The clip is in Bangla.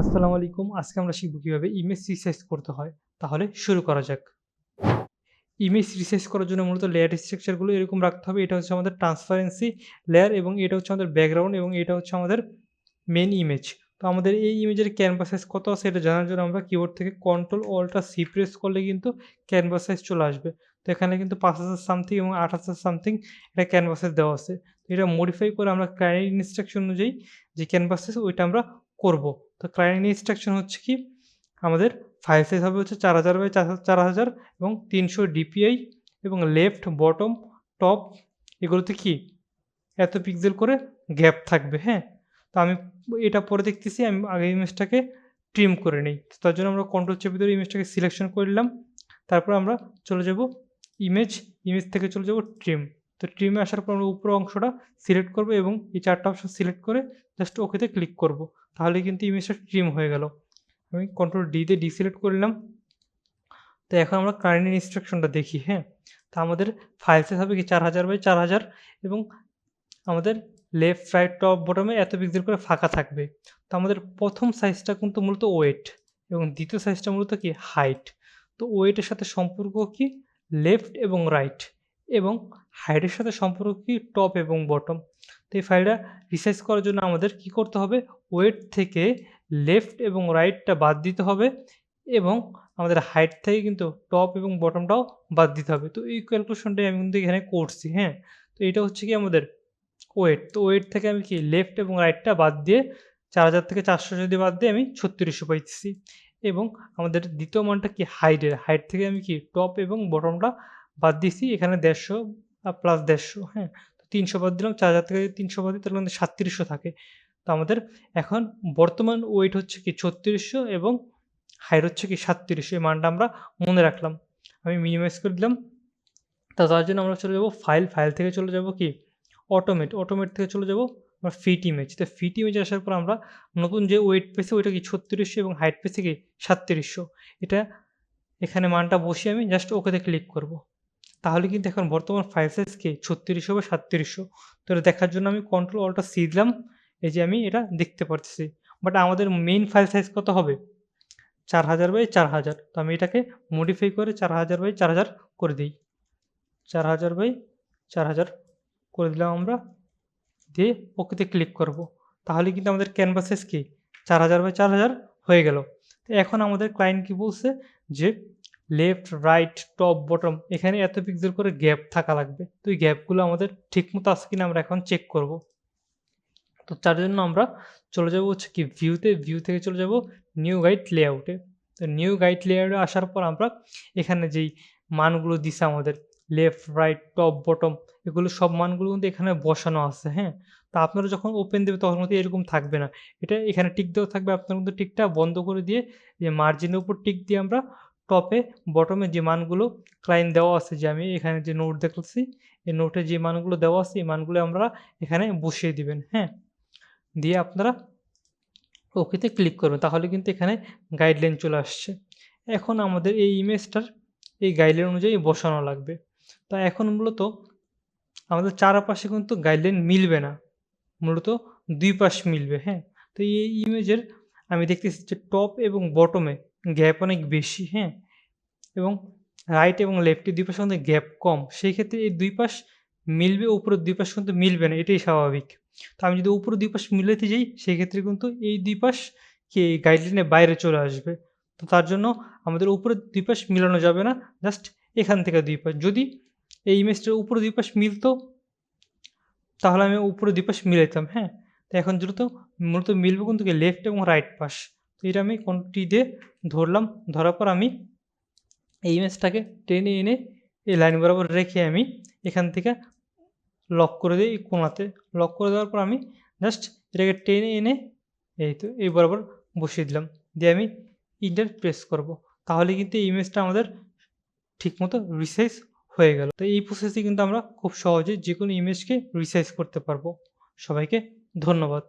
আসসালামু আলাইকুম। আজকে আমরা শিখব কীভাবে ইমেজ রিসাইজ করতে হয়। তাহলে শুরু করা যাক। ইমেজ রিসাইজ করার জন্য মূলত লেয়ার স্ট্রাকচারগুলো এরকম রাখতে হবে। এটা হচ্ছে আমাদের ট্রান্সপারেন্সি লেয়ার এবং এটা হচ্ছে আমাদের ব্যাকগ্রাউন্ড এবং এটা হচ্ছে আমাদের মেন ইমেজ তো আমাদের এই ইমেজের ক্যানভাস সাইজ কত আছে এটা জানার জন্য আমরা কিবোর্ড থেকে কন্ট্রোল অল্টা সি প্রেস করলে কিন্তু ক্যানভাস সাইজ চলে আসবে। তো এখানে কিন্তু পাঁচ হাজার সামথিং এবং আট হাজার সামথিং এটা ক্যানভাসের দেওয়া আছে। এটা মডিফাই করে আমরা ক্লায়েন্ট ইনস্ট্রাকশন অনুযায়ী যে ক্যানভাস সাইজ ওইটা আমরা করব। তো ক্লায়েন্ট ইনস্ট্রাকশন হচ্ছে কি? আমাদের ফাইল সাইজ হবে হচ্ছে চার হাজার বাই চার হাজার এবং তিনশো ডিপিআই এবং লেফট বটম টপ এগুলোতে কি? এত পিক্সেল করে গ্যাপ থাকবে হ্যাঁ? তো আমি এটা পরে দেখতেছি, আমি আগে ইমেজটাকে ট্রিম করে নিই। তো তার জন্য আমরা কন্ট্রোল চেপে ধরে ইমেজটাকে সিলেকশন করে নিলাম। তারপর আমরা চলে যাব ইমেজ ইমেজ থেকে চলে যাব ট্রিম তো ট্রিমে আসার পর আমরা উপর অংশটা সিলেক্ট করব এবং এই চারটা অপশন সিলেক্ট করে জাস্ট ওকেতে ক্লিক করব। তাহলে কিন্তু ইমেজটা ট্রিম হয়ে গেল। আমি কন্ট্রোল ডিতে ডিসিলেক্ট করলাম তো এখন আমরা কারেন্ট ইনস্ট্রাকশনটা দেখি হ্যাঁ? তো আমাদের ফাইল সাইজ হবে কি চার হাজার বাই চার হাজার? এবং আমাদের লেফট রাইট টপ বটমে এত পিক্সেল করে ফাঁকা থাকবে। তো আমাদের প্রথম সাইজটা কিন্তু মূলত ওয়েট এবং দ্বিতীয় সাইজটা মূলত কি? হাইট তো ওয়েটের সাথে সম্পর্ক কি? লেফট এবং রাইট এবং হাইটের সাথে সম্পর্ক কি? টপ এবং বটম তো এই ফাইলটা রিসাইজ করার জন্য আমাদের কি করতে হবে? ওয়েট থেকে লেফট এবং রাইটটা বাদ দিতে হবে এবং আমাদের হাইট থেকে কিন্তু টপ এবং বটমটাও বাদ দিতে হবে। তো এই ক্যালকুলেশনটাই আমি কিন্তু এখানে করছি হ্যাঁ? তো এটা হচ্ছে কি আমাদের ওয়েট তো ওয়েট থেকে আমি কি লেফট এবং রাইটটা বাদ দিয়ে চার হাজার থেকে চারশো যদি বাদ দিয়ে আমি ছত্রিশশো পাইতেছি। এবং আমাদের দ্বিতীয় মানটা কি হাইটের হাইট থেকে আমি কি টপ এবং বটমটা বাদ দিয়েছি, এখানে দেড়শো প্লাস দেড়শো হ্যাঁ? তিনশো বাদ দিলাম, চার হাজার থেকে তিনশো বাদ দিই, তাহলে আমাদের সাতত্রিশশো থাকে। তো আমাদের এখন বর্তমান ওয়েট হচ্ছে কি ছত্রিশশো এবং হাইট হচ্ছে কি সাতত্রিশশো, এই মানটা আমরা মনে রাখলাম। আমি মিনিমাইজ করে দিলাম। তা তার জন্য আমরা চলে যাব ফাইল ফাইল থেকে চলে যাব কি? অটোমেট অটোমেট থেকে চলে যাব আমরা ফিট ইমেজ তো ফিট ইমেজ আসার পর আমরা নতুন যে ওয়েট পেয়েছি, ওইটা কি ছত্রিশশো এবং হাইট পেয়েছি কি সাতত্রিশশো। এটা এখানে মানটা বসিয়ে আমি জাস্ট ওকেতে ক্লিক করব। তাহলে কিন্তু এখন বর্তমান ফাইল সাইজ কি? ছত্রিশশো বা সাতত্রিশশো তো এটা দেখার জন্য আমি কন্ট্রোল অলটা সি দিলাম। এই যে আমি এটা দেখতে পারতেছি। বাট আমাদের মেইন ফাইল সাইজ কত হবে? চার হাজার বাই চার হাজার তো আমি এটাকে মডিফাই করে চার হাজার বাই চার হাজার করে দিই। চার হাজার বাই চার হাজার করে দিলাম আমরা। দিয়ে ওকেতে ক্লিক করব। তাহলে কিন্তু আমাদের ক্যানভাসেস কি? চার হাজার বাই চার হাজার হয়ে গেল। তো এখন আমাদের ক্লায়েন্ট কি বলছে? যে লেফট রাইট টপ বটম এখানে এত পিক্সেল করে গ্যাপ থাকা লাগবে। তো এই গ্যাপগুলো আমাদের ঠিকমতো আছে কিনা আমরা এখন চেক করব। তো তার জন্য আমরা চলে যাব হচ্ছে কি ভিউতে ভিউ থেকে চলে যাব নিউ গাইড লেআউটে তো নিউ গাইড লেআউটে আসার পর আমরা এখানে যেই মানগুলো দিছে আমাদের লেফট রাইট টপ বটম এগুলো সব মানগুলো কিন্তু এখানে বসানো আছে হ্যাঁ? তো আপনারা যখন ওপেন দেবে তখন কিন্তু এরকম থাকবে না। এটা এখানে টিক দেওয়া থাকবে, আপনার কিন্তু টিকটা বন্ধ করে দিয়ে, যে মার্জিনের উপর টিক দিয়ে আমরা টপে বটমে যে মানগুলো ক্লায়েন্ট দেওয়া আছে যে আমি এখানে যে নোট দেখছি এই নোটে যে মানগুলো দেওয়া আছে, এই মানগুলো আমরা এখানে বসিয়ে দিবেন হ্যাঁ? দিয়ে আপনারা ওকেতে ক্লিক করবেন, তাহলে কিন্তু এখানে গাইডলাইন চলে আসছে। এখন আমাদের এই ইমেজটার এই গাইডলাইন অনুযায়ী বসানো লাগবে। তা এখন মূলত আমাদের চারপাশে কিন্তু গাইডলাইন মিলবে না, মূলত দুই পাশ মিলবে হ্যাঁ? তো এই ইমেজের আমি দেখতেছি যে টপ এবং বটমে গ্যাপ অনেক বেশি হ্যাঁ? এবং রাইট এবং লেফটে দুই পাশে কিন্তু গ্যাপ কম। সেই ক্ষেত্রে এই দুই পাশ মিলবে, উপরের দুই পাশ কিন্তু মিলবে না, এটাই স্বাভাবিক। তো আমি যদি উপরে দুই পাশ মিলাতে যাই, সেই ক্ষেত্রে কিন্তু এই দুই পাশ কি এই গাইডলাইনের বাইরে চলে আসবে। তো তার জন্য আমাদের উপরে দুই পাশ মিলানো যাবে না জাস্ট এখান থেকে দুই পাশ। যদি এই ইমেজটার উপরে দুই পাশ মিলতো, তাহলে আমি উপরে দুই পাশ মিলাইতাম হ্যাঁ? তো এখন দ্রুত, মূলত মিলবো কিন্তু লেফট এবং রাইট পাশ। তো এটা আমি কোনটি দিয়ে ধরলাম, ধরার পর আমি এই ইমেজটাকে টেনে এনে এই লাইন বরাবর রেখে আমি এখান থেকে লক করে দিই কোনাতে লক করে দেওয়ার পর আমি জাস্ট এটাকে টেনে এনে এই তো এই বরাবর বসিয়ে দিলাম। দিয়ে আমি ইন্টার প্রেস করব। তাহলে কিন্তু এই ইমেজটা আমাদের ঠিকমতো রিসাইজ হয়ে গেল। তো এই প্রসেসে কিন্তু আমরা খুব সহজে যে কোনো ইমেজকে রিসাইজ করতে পারব। সবাইকে ধন্যবাদ।